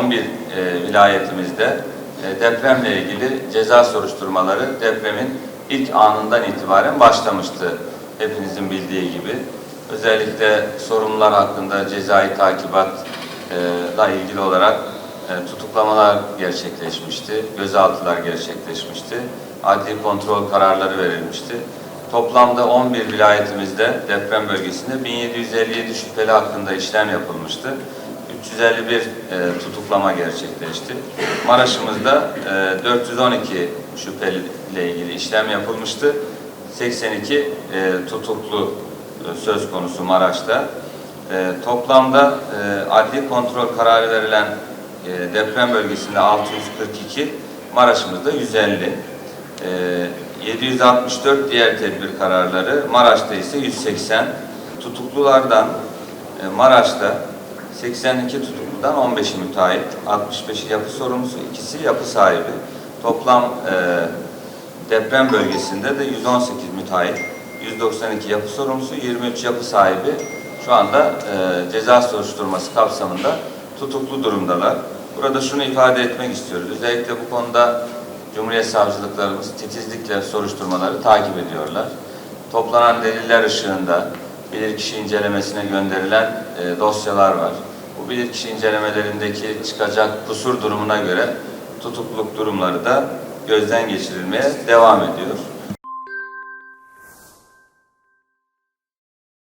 11 e, vilayetimizde e, depremle ilgili ceza soruşturmaları depremin ilk anından itibaren başlamıştı. Hepinizin bildiği gibi. Özellikle sorumlular hakkında cezai takibatla ilgili olarak e, tutuklamalar gerçekleşmişti, gözaltılar gerçekleşmişti, adli kontrol kararları verilmişti. Toplamda 11 vilayetimizde deprem bölgesinde 1757 şüpheli hakkında işlem yapılmıştı. 351 e, tutuklama gerçekleşti. Maraş'ımızda e, 412 şüpheli ile ilgili işlem yapılmıştı. 82 e, tutuklu e, söz konusu Maraş'ta. E, toplamda e, adli kontrol kararı verilen e, deprem bölgesinde 642, Maraş'ımızda 150. E, 764 diğer tedbir kararları, Maraş'ta ise 180. Tutuklulardan e, Maraş'ta 82 tutukludan 15'i müteahhit, 65'i yapı sorumlusu, ikisi yapı sahibi. Toplam e, deprem bölgesinde de 118 müteahhit, 192 yapı sorumlusu, 23 yapı sahibi şu anda e, ceza soruşturması kapsamında tutuklu durumdalar. Burada şunu ifade etmek istiyoruz. Özellikle bu konuda Cumhuriyet Savcılıklarımız titizlikle soruşturmaları takip ediyorlar. Toplanan deliller ışığında bilirkişi incelemesine gönderilen e, dosyalar var. Bu bilirkişi incelemelerindeki çıkacak kusur durumuna göre tutukluluk durumları da gözden geçirilmeye devam ediyor.